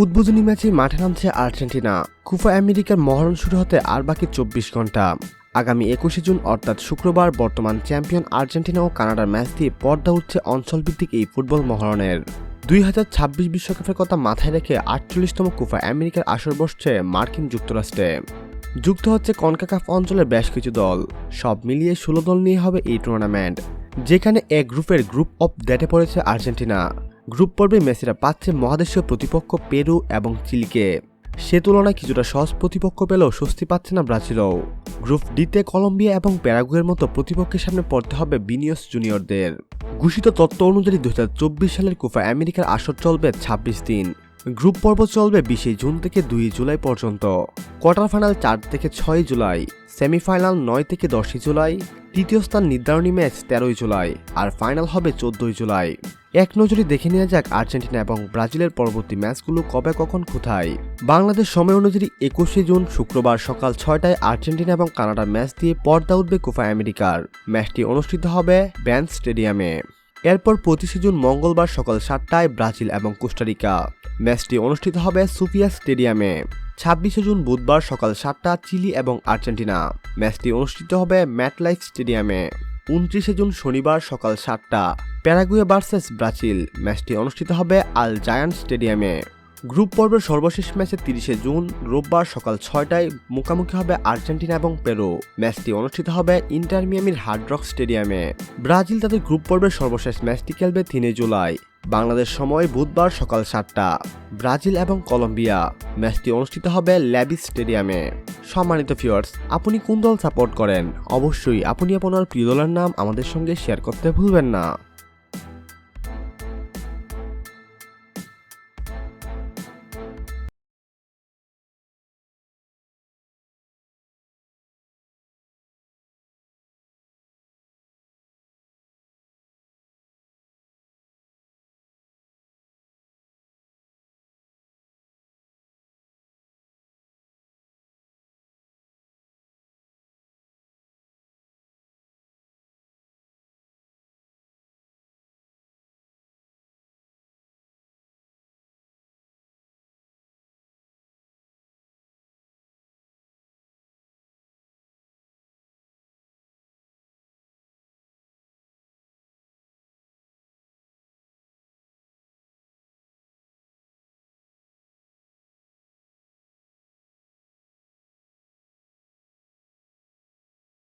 উদ্বোধনী ম্যাচে মাঠে নামছে আর্জেন্টিনা। কুফা আমেরিকার মহরণ শুরু হতে আর বাকি চব্বিশ ঘণ্টা আগামী একুশে জুন, অর্থাৎ শুক্রবার, বর্তমান চ্যাম্পিয়ন আর্জেন্টিনা ও কানাডার ম্যাচ দিয়ে পর্দা উঠছে অঞ্চলভিত্তিক এই ফুটবল মহরণের। দুই হাজার ছাব্বিশ বিশ্বকাপের কথা মাথায় রেখে আটচল্লিশতম কুফা আমেরিকার আসর বসছে মার্কিন যুক্তরাষ্ট্রে। যুক্ত হচ্ছে কনকাকাফ অঞ্চলের বেশ কিছু দল। সব মিলিয়ে ষোলো দল নিয়ে হবে এই টুর্নামেন্ট, যেখানে এ গ্রুপের গ্রুপ অফ ডেটে পড়েছে আর্জেন্টিনা। গ্রুপ পর্বে মেসিরা পাচ্ছে মহাদেশীয় প্রতিপক্ষ পেরু এবং চিলিকে। সে তুলনায় কিছুটা সহজ প্রতিপক্ষ পেলেও স্বস্তি পাচ্ছে না ব্রাজিলও। গ্রুপ ডিতে কলম্বিয়া এবং প্যারাগুয়ের মতো প্রতিপক্ষের সামনে পড়তে হবে বিনিয়স জুনিয়রদের। ঘোষিত তত্ত্ব অনুযায়ী দু হাজার চব্বিশ সালের কুফা আমেরিকার আসর চলবে ২৬ দিন। গ্রুপ পর্ব চলবে বিশে জুন থেকে দুই জুলাই পর্যন্ত। কোয়ার্টার ফাইনাল চার থেকে ছয় জুলাই, সেমিফাইনাল নয় থেকে দশই জুলাই, তৃতীয় স্থান নির্ধারণী ম্যাচ তেরোই জুলাই, আর ফাইনাল হবে চোদ্দই জুলাই। এক নজরে দেখে নেওয়া যাক আর্জেন্টিনা এবং ব্রাজিলের পরবর্তী ম্যাচগুলো কবে, কখন, কোথায়। বাংলাদেশ সময় অনুযায়ী একুশে জুন শুক্রবার সকাল ছয়টায় আর্জেন্টিনা এবং কানাডার ম্যাচ দিয়ে পর্দা উঠবে কোফা আমেরিকার। ম্যাচটি অনুষ্ঠিত হবে ব্যান্ড স্টেডিয়ামে। এরপর পঁচিশে জুন মঙ্গলবার সকাল সাতটায় ব্রাজিল এবং কোস্টারিকা। ম্যাচটি অনুষ্ঠিত হবে সুফিয়া স্টেডিয়ামে। ছাব্বিশে জুন বুধবার সকাল সাতটা চিলি এবং আর্জেন্টিনা। ম্যাচটি অনুষ্ঠিত হবে ম্যাটলাইফ স্টেডিয়ামে। উনত্রিশে জুন শনিবার সকাল সাতটা। প্যারাগুয়ে ভার্সেস ব্রাজিল ম্যাচটি অনুষ্ঠিত হবে আল জায়ান্ট স্টেডিয়ামে। গ্রুপ পর্বের সর্বশেষ ম্যাচে তিরিশে জুন, রোববার সকাল ছয়টায় মুখোমুখি হবে আর্জেন্টিনা এবং পেরু। ম্যাচটি অনুষ্ঠিত হবে ইন্টার মিয়ামির হার্ড রক স্টেডিয়ামে। ব্রাজিল তাদের গ্রুপ পর্বের সর্বশেষ ম্যাচটি খেলবে তিনে জুলাই, বাংলাদেশ সময় বুধবার সকাল সাতটা। ব্রাজিল এবং কলম্বিয়া, ম্যাচটি অনুষ্ঠিত হবে ল্যাবিস স্টেডিয়ামে। সম্মানিত ফিওয়ার্স আপনি কোন দল সাপোর্ট করেন? অবশ্যই আপনি আপনার প্রিয় দলের নাম আমাদের সঙ্গে শেয়ার করতে ভুলবেন না।